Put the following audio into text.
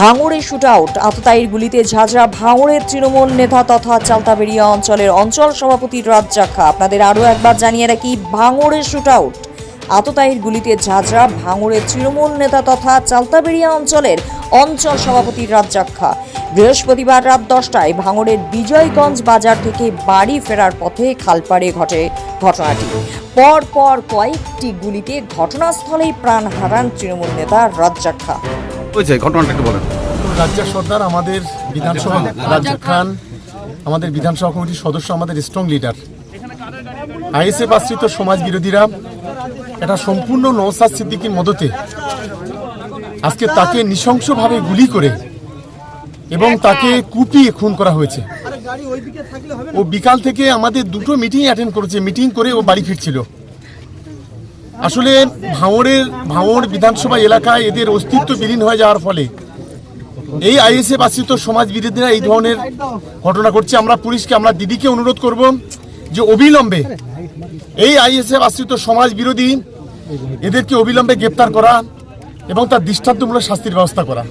ভাঙড়ে shoot out আততায়ীর গুলিতে ঝাঁঝরা ভাঙড়ের তৃণমূল নেতা তথা চালতাবেড়িয়া অঞ্চলের অঞ্চল সভাপতি রাজ্জাখা আপনাদের আরও একবার জানিয়ে রাখি, ভাঙড়ে শুট আউট আততায়ীর গুলিতে ঝাঁঝরা ভাঙড়ের তৃণমূল নেতা তথা চালতাবেড়িয়া অঞ্চলের অঞ্চল সভাপতি রাজ্জাখা বৃহস্পতিবার রাত দশটায় ভাঙড়ের বিজয়গঞ্জ বাজার থেকে বাড়ি ফেরার পথে খালপাড়ে ঘটে ঘটনাটি। পর পর কয়েকটি গুলিতে ঘটনাস্থলেই প্রাণ হারান তৃণমূল নেতা রাজ্জাখা হয়েছে ঘটনাটা একটু বলেন। রাজ্জাক সর্দার আমাদের বিধানসভা রাজ্জাক খান আমাদের বিধানসভা কমিটির সদস্য আমাদের স্ট্রং লিডার আইএসএফ আশ্রিত সমাজ বিরোধীরা এটা সম্পূর্ণ নৌসাদ সিদ্দিকির মদতে আজকে তাকে নৃশংসভাবে গুলি করে এবং তাকে কুপিয়ে খুন করা হয়েছে। ও বিকাল থেকে আমাদের দুটো মিটিং অ্যাটেন্ড করেছে। মিটিং করে ও বাড়ি ফিরছিল। আসলে ভাঙড়ের, ভাঙড় বিধানসভা এলাকায় এদের অস্তিত্ব বিলীন হয়ে যাওয়ার ফলে এই আইএসএফ আশ্রিত সমাজ বিরোধীরা এই ধরনের ঘটনা করছে। আমরা পুলিশকে, আমরা দিদিকে অনুরোধ করব যে অবিলম্বে এই আইএসএফ আশ্রিত সমাজ বিরোধী এদেরকে অবিলম্বে গ্রেপ্তার করা এবং তার দৃষ্টান্তমূলক শাস্তির ব্যবস্থা করা।